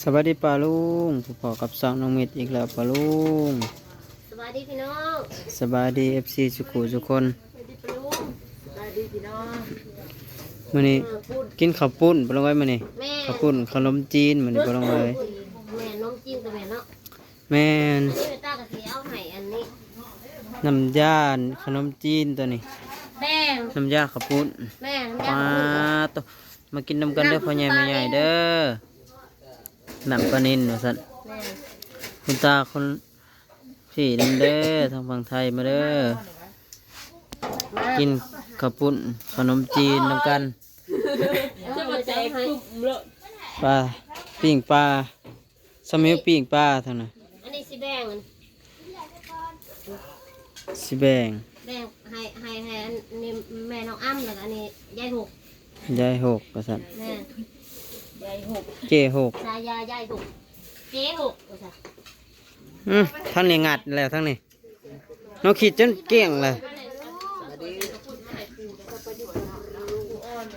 สวัสดีป้าลุงผู้พ่อกับสาวน้องเม็ดอีกแล้วป้าลุงสวัสดีพี่น้องสบายดีเอฟซีสุขุทุกคนสวัสดีปลุงสวัสดีพี่น้องมื้อนี้เออพูดกินข้าวปุ้นป้าลุงไว้มื้อนี้แม่ข้าวปุ้นขนมจีนมื้อนี้ป้าลุงเลยแม่น้องจิ้มกับแม่เนาะแม่นอันนี้เป็นตากะทิเอาให้อันนี้น้ำยาขนมจีนตัวนี้แป้งน้ำยาข้าวปุ้นแม่น้ำยามาข้าวปุ้นตวมากินน้ำกันเด้อพ่อใหญ่แม่ใหญ่เด้อ น้ำปลานินว่าซั่นแม่คุณตาคนพี่นำเด้อทางฝั่งไทยมาเด้อมากินข้าวปุ้นขนมจีนน้ำกันจะมาใจให้ปลาปิ้งปลาสมิวปิ้งปลาเท่านั้นอันนี้สิแบ่งอันสิแบ่งแบ่งให้ให้ให้อันนี้แม่น้องอ้ำแล้วก็อันนี้ยายหกยายหกประสันแม่ ยายหกเจหกชายายายหกเจ๊หกว่าซะอืมทั้งนี้งัดแล้วทั้งนี้น้องขีดจนเกลี้ยงเลย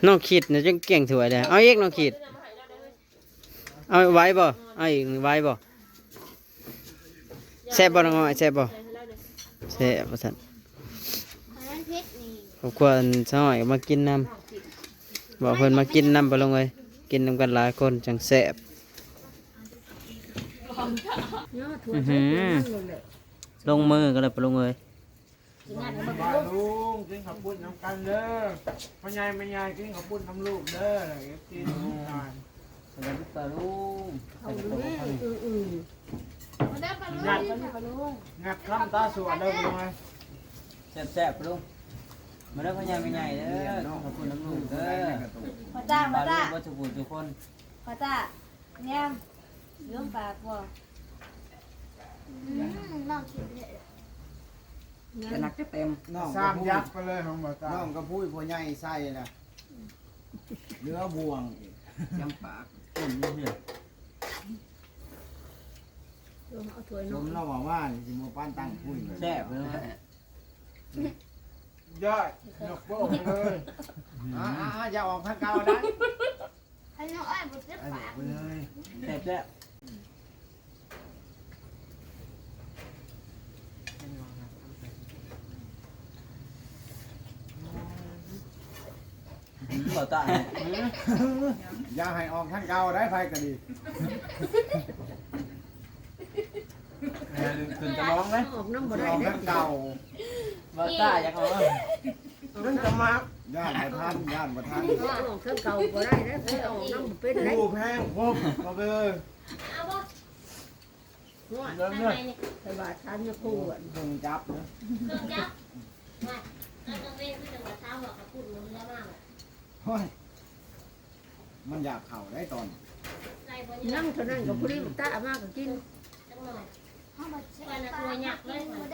น้องขีดเนี่ยจนเกลี้ยงถวยเลยเอาอีกน้องขีดเอาไว้บ่เอาอีกไว้บ่แซ่บบ่น้องอ้อยแซ่บบ่แซ่บประสันขอบคุณสาวอ้อยมากินน้ำบอกเพิ่นมากินน้ำไปลงเลย กินน้ำกันหลายคนจังแซ่บอื้อหือลงมือก็เลยไปลงเลยมาลุงกินข้าวปุ้นน้ำกันเด้อพ่อใหญ่แม่ใหญ่กินข้าวปุ้นน้ำลูกเด้ออะไรก็กินน้ำกันสวัสดีป้าลุงงัดงัดคำตาสวดเด้อลุงไงแซ่บแซ่บๆลุง มาเด้อพ่อใหญ่ไม่ใหญ่เด้อขอบคุณน้ำลุงเด้อพอจ้าพป้าอลุจ้างวัตถุทุกคนพอจ้าเนี่ยเรื่องปากบ่จะหนักจะเต็มน้องสามยักษ์ไปเลยของบ่ตาน้องก็พูดพ่อใหญ่ใส่นะเนื้อบวงอีกยำปากต้มนี่เนี่ยเอาถ้วยลนมมเราบอกว่าสิโมป้านตั้งคุยแซ่บเลย ยอดยกโป้งเลยอ่าอ่าอย่าออกทางเก่านะให้น้องอ้อยบ่เจ็บไอ้ปากไปเลยแซ่บแซ่บอืมบ่ตายอย่าให้ออกทางเก่าได้ไฟก็ดีขึ้นจะร้องไหมออกน้ำอบ่ได้อกเด้ทางเก่า บ่ตายอยากเอาไหมนั่นจะมาย่านบ่ทันย่านบ่ทันออกเครื่องเก่าบ่ได้เด้อเคยออกน้ำบ่เป็นได้ดูแพงพบมาไปเลยเอาบ่หัวเริ่มทำเลไมยนี่ไปบาดทันจะคู่อะเพิ่งจับนะเครื่องจักรมาเอาตรงนี้ที่จังหวัดเท้าบอกกับพูดมันเยอะมากเลยเฮ้ยมันอยากเข่าได้ตอนนั่งเท่านั้นก็พอดีตามากก็กินจังหน่อยวันน่ะตัวหยักเลยมัน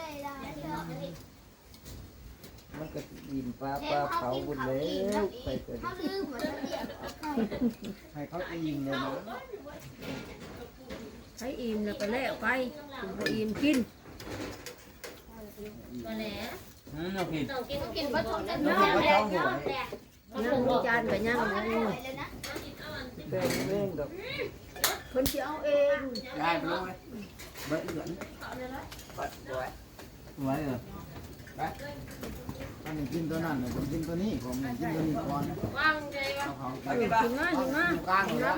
มันก็ยิ้มปลาปลาเผาบุญแล้วไปเกิดให้เขาอิงเลยนะใช้อิ่มแล้วก็แล้วไปบ่อิ่มกินมาแล้วอืมน้องขีดต้องกินกินบ่ต้องกินน้แล้องวก็แล้ต้วองหัวยังมีจานก็ยังบ่เป็นเรื่องกับเพิ่นสิเอาเองได้ไปเลยเบิดเหลือนไว้เหรอ อันนี้กินตัวนั้นผมกินตัวนี้ผมกินตัวนี้ก่อนวางใจว่าเอาเขาเออกินมากินมาอยู่กลางเลยนะ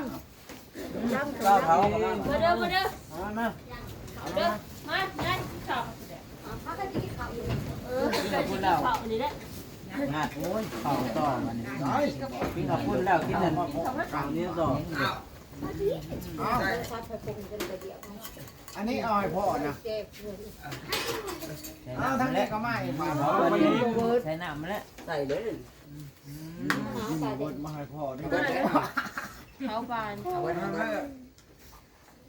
น้ำก้าวเท้ามาเด้อมาเด้อเอามาเด้อมาได้สอบเออพี่เราพูดแล้วอบนี่แหละงัดโอ้ยเข่าต่อมันนี่พี่เราพูดแล้วกินนั่นฝั่งนี้ต่อ อันนี้เอาให้พ่อนะเอาทั้งนี้ก็ไม่มาเพพ่อราะวันนี้ใช้น้ำมาแล้วใส่เลยกินบดมาให้พ่อนี่เขาบานเอาไว้ทั้งนั้น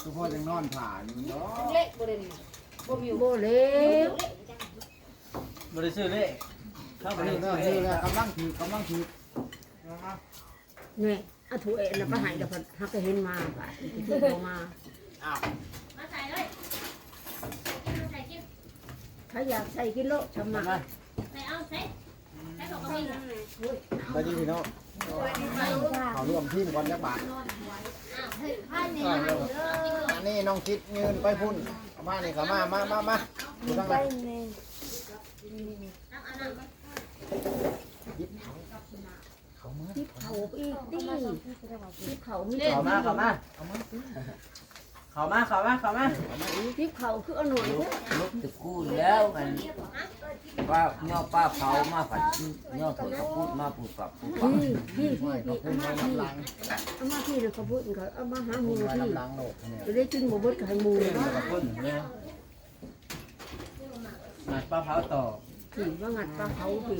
ทุกพ่อยังนอนผ่าอยู่เนาะเล็กบ่ได้นี่บ่เล็วบริสุทธิ์เลยเข้าไปนเลนี้ก็คือยกำลังถือกำลังถือนี่เอาถ้วยน่ะไปให้เดี๋ยวเพิ่นฮักก็เห็นมาบาดที่เอามามาใส่เลยมาใส่กินถ้าอยากใส่กิโลทำมาใส่เอาใส่ใส่ของกระบี่ไปดีพี่น้องเขาร่วมทีมก่อนจักบาทอันนี้น้องคิดเงินไปพุ่นเอามานี่เขามามามามาดูทางไหน ทิพเขาอีกตี้ทิพเขามีเขามาเขามาเขามาเขามาเขามาทิพเขาคืออนุนลบตะกูแล้วมันป้าเนาะป้าเขามาผัดเนาะถั่วกระพุดมาปูกับปูกับพี่พี่พี่เอามาพี่เอามาพี่เดี๋ยวกระพูดเขาเอามาหาหมูพี่จะได้กินหมูบดกับหมูกระพุดเนี่ยงัดป้าเผาต่อพี่ว่างัดป้าเผาพี่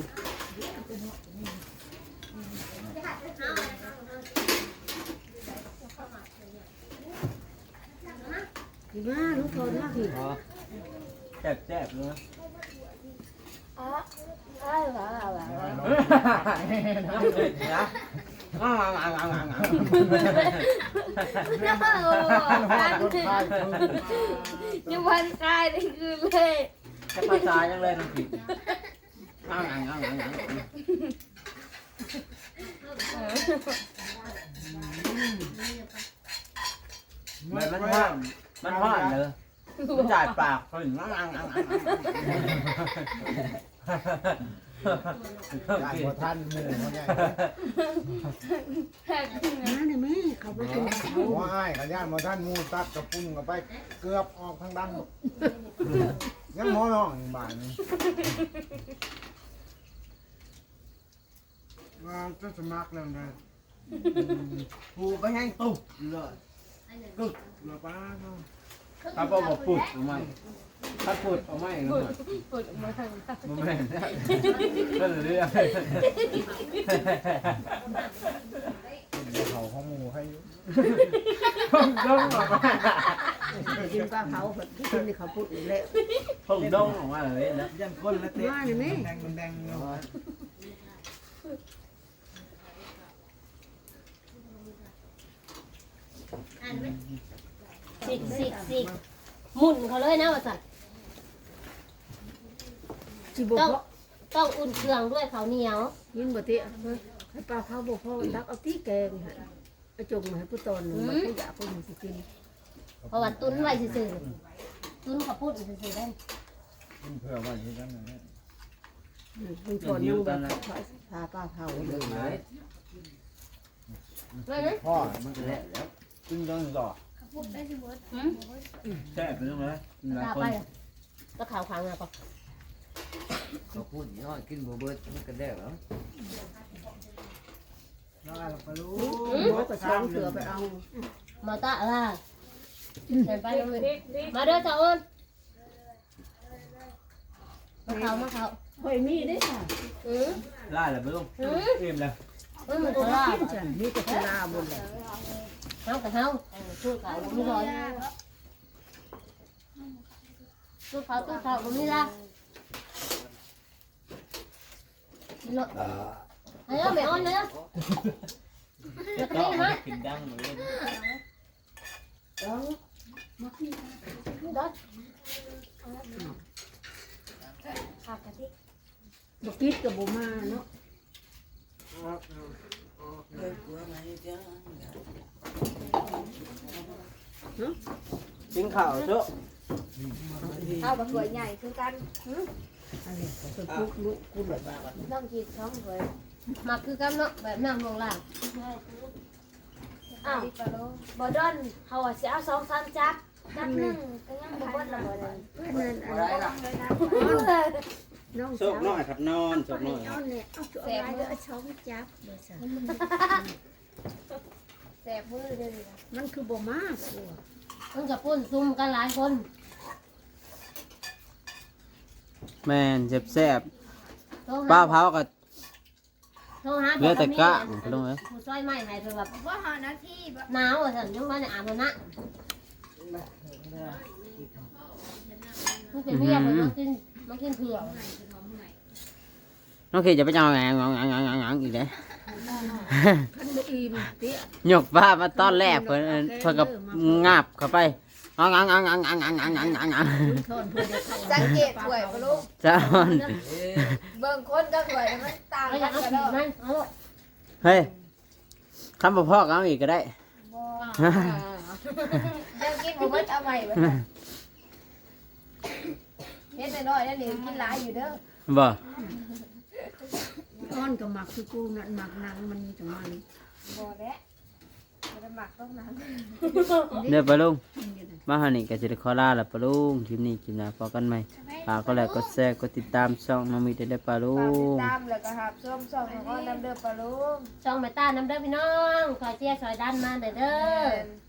ดีมากลูกคนมากดีอ๋อแจ็บแจ็บเลยอ๋อว้าวว้าวว้วน้ำเลยน้าวอ้าวอ้าวอ้ายังวันตายได้คืนเลยจะไปตายยังเลยน้ผิดอ้าวอ้าวอ้างอ้าว มันมันห้อนมันห้อนเลยมันจ่ายปากคนงั้งงั้งงั้งงั้งยานบ่ทันมู่เขาใหญ่แพ้ขึ้นมาเนี่ยแม่เขาไปกินเขาว่าอ้ายขย่านบ่ทันมูตัดกระปุ้งกับไปเกือบออกทางดังยังมอน้องอีกบาทนึ งว่าจะสมัครแล้วนะปูไปแห้งตุ๊บเลยตึกแล้วป้าเนาะถ้าบอกว่าปุดหรือไม่ถ้าปุดเอาไม่หรือไม่ปวดมาทางมันไม่ก็เลยเรียกเดี๋ยวเขาของหมู่ให้อยู่ดงออกมากินปลาเขาที่กินที่เขาพูดอีกแล้วพุ่งดงออกมาเลยนะยันคนละเตะมาเนี่ยแม่แดงแดงเนาะ สิกสิกสิกหมุนเขาเลยนะว่าสัตว์จีบต้องพ่อต้องอุ่นเครื่องด้วยเขาวเหนียว ยินบ่เตะให้ปลาเขาบอกพ่อตักเอาตีแกงให้เอาจงมาให้ผู้ตอนหนึ่งมาผู้อยากผู้หนึ่งสิกินเพราะว่าตุ้นไว้ซื่อๆตุ้นเขาพูดซื่อๆได้เพื่อว่าที่นั่นน่ะผู้ตอนนึงแบบพาปลาเผาเลย เลยนะ พ่อมันก็แล้วแล้ว กินกันก่อนพูดได้เสมอหืม แซ่บไปแล้วไหมกินหลายคนก็ขาวขางนะปะเขาพูดอย่างน้อยกินบัวเบิดมันก็ได้เหรอน้องอะไรก็รู้รถไปาเถื่อไปเอามาตะล่ะใส่ไปเลยมาเด้อเจ้าเอิญมาเขามาเขาหอยมีได้ค่ะอืล่าเลยไปลูกอืมเอ็มเลยออมันก็ล่ะ นี่ก็ชนะบนเลย không phải không? Chút khẩu cũng rồi chút khẩu chút khẩu cũng đi ra lộn thấy không? Mẹ on nữa được cái này hả kìm đăng rồi đó. Đó. Bột tít của bố ma nó. กินข้าวเจ้าเอาแบบสวยใหญ่คือกันต้องกินท้องสวยมาคือกันเนาะแบบนั่งลงล่างอ้าวบอดอนเขาว่าสิเอาสองสามจับจับหนึ่งก็ยังบ่เบิดละบ่ได้เพื่อนนั่นอะไรล่ะ น้องโชสาควน้อยครับนอนโชคน้อยเอาเนี่ยเอาตัวอะไรก็เอาช้องจับแสบมือเด้อมันคือบ่มากตัวมันกับปุ้นซุ่มกันหลายคนแม่นเจ็บแซ่บโทรหป้าเผากับ โทรหาเหลือแต่กะบอกพี่น้องเอ้ยผู้ช่วยใหม่ให้เพิ่นแบบว่าหานาทีหนาวอะซั่นยังบ่ได้อาบน้ำนะมันเป็นเมียเพิ่นมากินมากินเผือก น้องเคจะไปเอางางงางงางงางอีกเลยขันบ่อิ่มเตี้ยหยกป้ามาตอนแรกเพิ่นเอิ้นเพิ่นกับงาบเข้าไปงางงางงางงางงางงางงางงางงางคุณทอนเพื่อจะเข้าสังเกตถวยปะลูกจ้ามันเบิ่งคนก็ถวยมันต่างก็อกัยากนเอากระผีโดดมันเอาฮเฮ้ยคำบ่พ่อก็เอาอีกก็ได้บ่เดี๋ยวกินบ่เบิดเอาใหม่เบิดเฮ็ดน้อยๆนั่นนี่กินหลายอยู่เด้อบ่ อ้อนกับหมักคือกูนั่นหมักหนังมันจังมันบ่แล้วบ่ได้หมักต้องนั้นเด้อปะลุงมาหานี่ก็สิได้ขอลาแล้วปะลุงคลิปนี้คลิปหน้าพบกันใหม่ฝากก็แล้วกดแชร์กดติดตามช่องน้องมีได้ได้อปะลุฝากติดงตามแล้วก็หับชมช่องของอ้อนน้ำเด้อปลาลุงช่องแม่ต้าน้ำเด้อพี่น้องคอยเชียร์คอยดันมาเด้อเด้อเด้อ